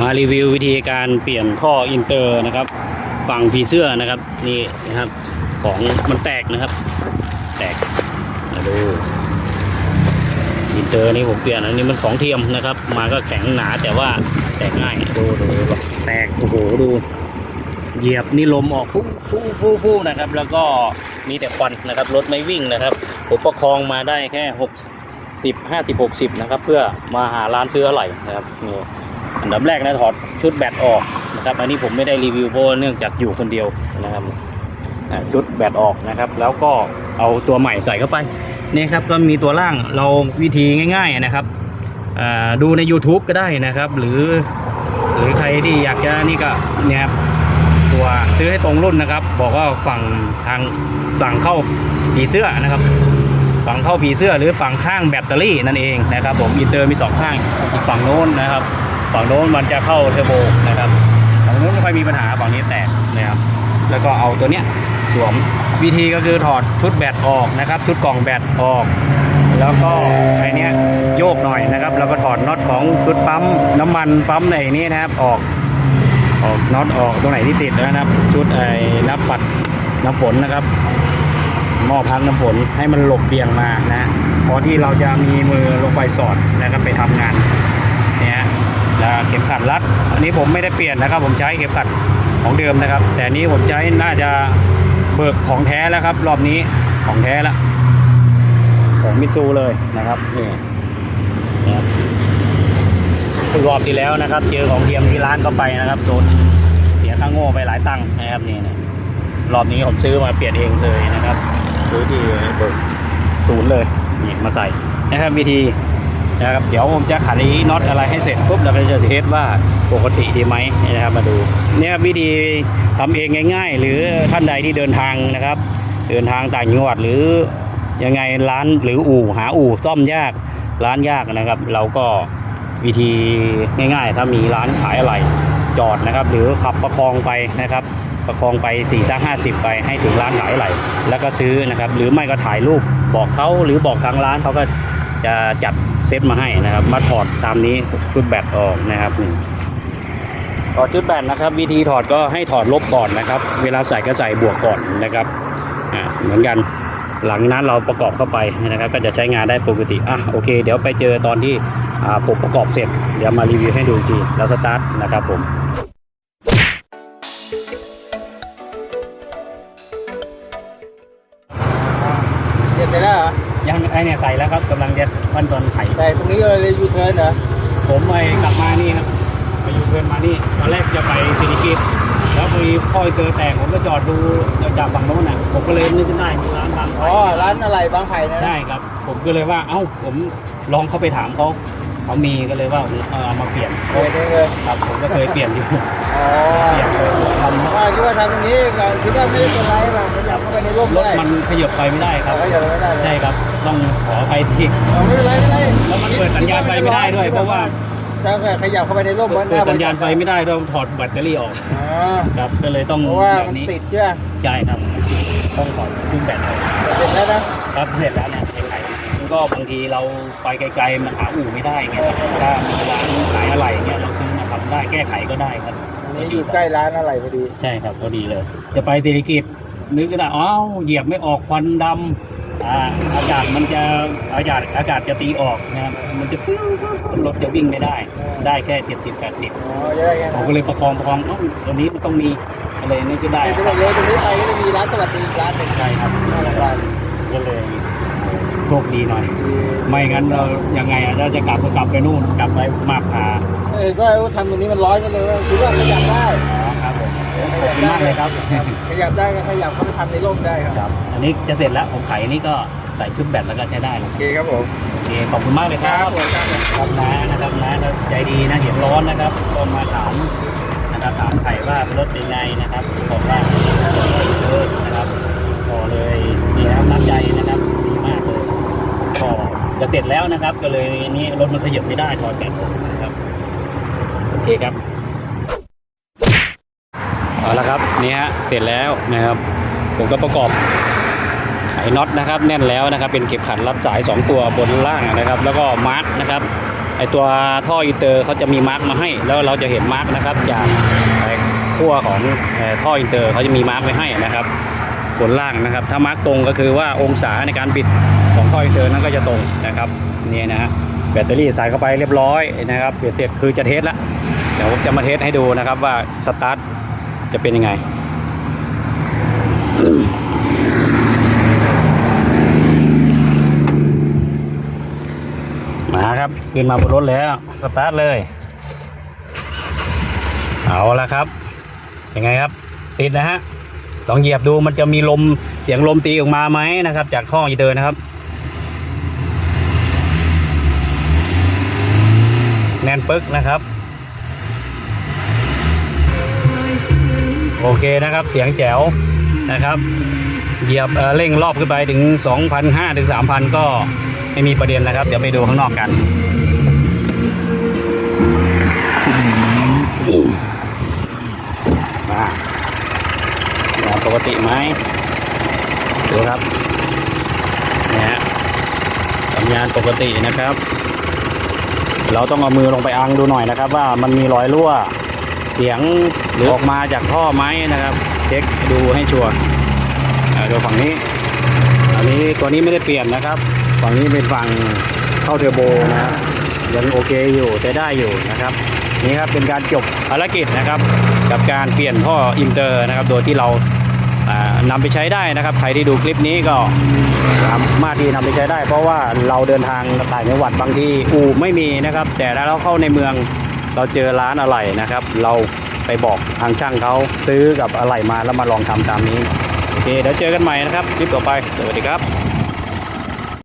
มารีวิววิธีการเปลี่ยนท่ออินเตอร์นะครับฝั่งผีเสื้อนะครับนี่นะครับของมันแตกนะครับ แตกมาดูอินเตอร์นี่ผมเปลี่ยนอันนี้มันของเทียมนะครับ มาก็แข็งหนาแต่ว่าแตกง่ายดูดูแตกโอ้โหดู เหยียบนี่ลมออกฟุ้งฟุ้งฟุ้งฟุ้งนะครับ แล้วก็มีแต่ควันนะครับรถไม่วิ่งนะครับผมประคองมาได้แค่หกสิบห้าสิบหกสิบนะครับ เพื่อมาหาร้านซื้ออะไหล่นะครับนี่ อันดับแรกนะถอดชุดแบตออกนะครับ อันนี้ผมไม่ได้รีวิวเพราะเนื่องจากอยู่คนเดียวนะครับชุดแบตออกนะครับ แล้วก็เอาตัวใหม่ใส่เข้าไปนี่ครับก็มีตัวล่างเราวิธีง่าย ๆนะครับดูใน YouTube ก็ได้นะครับ หรือหรือใครที่อยากจะนี่ก็เนี่ยครับตัวซื้อให้ตรงรุ่นนะครับ บอกว่าฝั่งทางฝั่งเข้าผีเสื้อนะครับ ฝั่งเข้าผีเสื้อหรือฝั่งข้างแบตเตอรี่นั่นเองนะครับ ผมอินเตอร์มีสองข้างอีกฝั่งโน้นนะครับ ฝั่งโน้นมันจะเข้าเทอร์โบนะครับฝั่งโน้นไม่ค่อยมีปัญหาฝั่งนี้แตกนะครับแล้วก็เอาตัวเนี้ยสวมวิธีก็คือถอดชุดแบตออกนะครับ ชุดกล่องแบตออก แล้วก็ไอเนี้ยโยกหน่อยนะครับ แล้วก็ถอดน็อตของชุดปั๊มน้ำมันปั๊มในนี้นะครับออกออกน็อตออกตรงไหนที่ติดนะครับ ชุดไอ้นับปัดน้ำฝนนะครับหม้อพักน้ำฝนให้มันหลบเบี่ยงมานะพอที่เราจะมีมือลงไปสอดนะครับไปทำงานเนี่ย แล้วเข็มขัดรัด อันนี้ผมไม่ได้เปลี่ยนนะครับ ผมใช้เข็มขัดของเดิมนะครับ แต่อันนี้ผมใช้น่าจะเบิกของแท้แล้วครับ รอบนี้ของแท้แล้วของมิตซูเลยนะครับนี่เนี่ยคือรอบที่แล้วนะครับ เจอของเทียมที่ร้านก็ไปนะครับโดนเสียค่างโง่ไปหลายตังค์นะครับนี่นะรอบนี้ผมซื้อมาเปลี่ยนเองเลยนะครับซื้อที่เบิกศูนย์เลยนี่มาใส่นะครับวิธี นะครับเดี๋ยวผมจะขันอีน็อตอะไรให้เสร็จปุ๊บเราก็จะเทสว่าปกติดีไหมนะครับมาดูเนี่ยวิธีทำเองง่าย ๆ หรือท่านใดที่เดินทางนะครับ เดินทางต่างจังหวัดหรือยังไงร้านหรืออู่หาอู่ซ่อมยากร้านยากนะครับ เราก็วิธีง่าย ๆ ถ้ามีร้านขายอะไรจอดนะครับ หรือขับประคองไปนะครับ ประคองไป4ี่สักห้าสิบไปให้ถึงร้านขายอะไรแล้วก็ซื้อนะครับ หรือไม่ก็ถ่ายรูปบอกเขาหรือบอกทางร้านเขาก็จะจัด เซตมาให้นะครับ มาถอดตามนี้ชุดแบตออกนะครับนี่ถอดชุดแบตนะครับ วิธีถอดก็ให้ถอดลบก่อนนะครับ เวลาใส่ก็ใส่บวกก่อนนะครับอ่าเหมือนกันหลังนั้นเราประกอบเข้าไปนะครับ ก็จะใช้งานได้ปกติอะโอเค เดี๋ยวไปเจอตอนที่อ่าผมประกอบเสร็จ เดี๋ยวมารีวิวให้ดูทีแล้วสตาร์ทนะครับผมเสร็จแล้วเหรอ ยังไอเนี่ยใส่แล้วครับกำลังจะขั้นตอนไถใส่ตรงนี้เลยยูเทิร์นเหรอผมไปกลับมานี่ครับไปอยู่เพื่อนมานี่ตอนแรกจะไปสิริกิตแล้วพอดีพ่อยเจอแตกผมก็จอดดูจากฝั่งโน้นน่ะ ผมก็เลยนึกขึ้นได้มีร้านบางไผ่อ๋อร้านอะไรบางไผ่นะใช่ครับ ผมก็เลยว่าเอ้าผมลองเข้าไปถามเขา เขามีก็เลยว่าเอาเอามาเปลี่ยนเคยได้เลยครับผมก็เคยเปลี่ยนอยู่อ๋อเปลี่ยนเลยทำว่าคิดว่าทำตรงนี้ก็คิดว่าไม่ได้เป็นไรแบบขยับเข้าไปในร่มรถได้มันขยับไปไม่ได้ครับขยับไม่ได้ใช่ครับต้องขออภัยที่เอาไม่เป็นไรไม่เป็นไรแล้วมันเปิดสัญญาณไฟไม่ได้ด้วยเพราะว่าถ้าขยับเข้าไปในร่มมันเปิดสัญญาณไฟไม่ได้ต้องถอดแบตเตอรี่ออกอ๋อครับก็เลยต้องเพราะว่าแบบมันนี้ติดใช่ไหมใช่ครับต้องถอดชุดแบตออกเสร็จแล้วนะครับเสร็จแล้วเนี่ยไอ้ไข่มัน ก็บางทีเราไปไกลๆมันหาอู่ไม่ได้ไงครับถ้ามีร้านขายอะไรเนี่ยเราซื้อมาทำได้แก้ไขก็ได้ครับอันนี้อยู่ใกล้ร้านอะไรพอดี ใช่ครับพอดีเลย จะไปเศรษฐกิจนึกก็ได้อ้าวเหยียบไม่ออกควันดำอ่าอากาศมันจะอากาศอากาศจะตีออกนะครับมันจะฟื้นรถจะวิ่งไม่ได้ ได้แค่เจ็ดสิบแปดสิบอ๋อจะได้ยังผมก็เลยประคองประคองเอ้าตัวนี้มันต้องมีอะไรนี่ก็ได้ไอ้คที่รับเราเลยตรงนี้ไปก็จะมีร้านสวัสดีอีกร้านหนึ่งใช่ครับหน้าโรงพยาบาลก็เลย โชคดีหน่อย ไม่งั้นเรายังไงอะเราจะกลับก็กลับไปนู่นกลับไปมาบผาเออก็ทำตรงนี้มันร้อนกันเลยคิดว่าขยับได้อ๋อครับผมขอบคุณมากเลยครับ ขยับได้ก็ขยับเข้าไปทำในร่มได้ครับครับ อันนี้จะเสร็จแล้วผมไขนี่ก็ใส่ชุดแบตแล้วก็ใช้ได้แล้วโอเคครับผมโอเคขอบคุณมากเลยครับผม ครับครับนะนะครับนะแล้วใจดีนะเห็นร้อนนะครับก็มาถามนะครับถามไข่ว่ารถเป็นไงนะครับบอกว่าเยอะนะครับก็เลยนี่นะครับน้ำใจนะครับดีมากเลยก็ จะเสร็จแล้วนะครับ ก็เลยนี่รถมันขยับไม่ได้ถอดแบตนะครับโอเคครับเอาละครับนี่ฮะเสร็จแล้วนะครับ ผมก็ประกอบไอ้น็อตนะครับ แน่นแล้วนะครับ เป็นเข็มขัดรับสาย 2 ตัวบนล่างนะครับ แล้วก็มาร์กนะครับไอตัวท่ออินเตอร์เขาจะมีมาร์กมาให้ แล้วเราจะเห็นมาร์กนะครับ จากไอขั้วของเอ่อท่ออินเตอร์เขาจะมีมาร์กไว้ให้นะครับ บนล่างนะครับ ถ้ามาร์กตรงก็คือว่าองศาในการบิดของท่ออินเตอร์นั้นก็จะตรงนะครับนี่นะฮะแบตเตอรี่ใส่เข้าไปเรียบร้อยนะครับเปลี่ยนเสร็จคือจะเทสละเดี๋ยวผมจะมาเทสให้ดูนะครับว่าสตาร์ทจะเป็นยังไงมาครับขึ้นมาบนรถแล้วสตาร์ทเลย เอาละครับยังไงครับ ติดนะฮะ ลองเหยียบดูมันจะมีลมเสียงลมตีออกมาไหมนะครับ จากท่ออีเตอร์นะครับ แน่นปึ๊กนะครับ โอเคนะครับเสียงแจ๋วนะครับเหยียบเเร่งรอบขึ้นไปถึง 2,500ถึง3,000 ก็ไม่มีประเด็นนะครับ เดี๋ยวไปดูข้างนอกกันมา ปกติไหมดูครับเนี่ยฮะสัญญาณปกตินะครับ เราต้องเอามือลงไปอังดูหน่อยนะครับ ว่ามันมีรอยรั่วเสียงหรือออกมาจากท่อไหมนะครับ เช็คดูให้ชัวร์อ่าดูฝั่งนี้ อันนี้ตัวนี้ไม่ได้เปลี่ยนนะครับ ฝั่งนี้เป็นฝั่งเข้าเทอร์โบนะครับ ยังโอเคอยู่ใช้ได้อยู่นะครับ นี่ครับเป็นการจบภารกิจนะครับ กับการเปลี่ยนท่ออินเตอร์นะครับ โดยที่เราอ่านำไปใช้ได้นะครับใครที่ดูคลิปนี้ก็สามารถที่นำไปใช้ได้ เพราะว่าเราเดินทางต่างจังหวัดบางทีอู่ไม่มีนะครับ แต่ถ้าเราเข้าในเมืองเราเจอร้านอะไหล่นะครับ เราไปบอกทางช่างเขาซื้อกับอะไหล่มาแล้วมาลองทำตามนี้โอเคเดี๋ยวเจอกันใหม่นะครับคลิปต่อไปสวัสดีครับ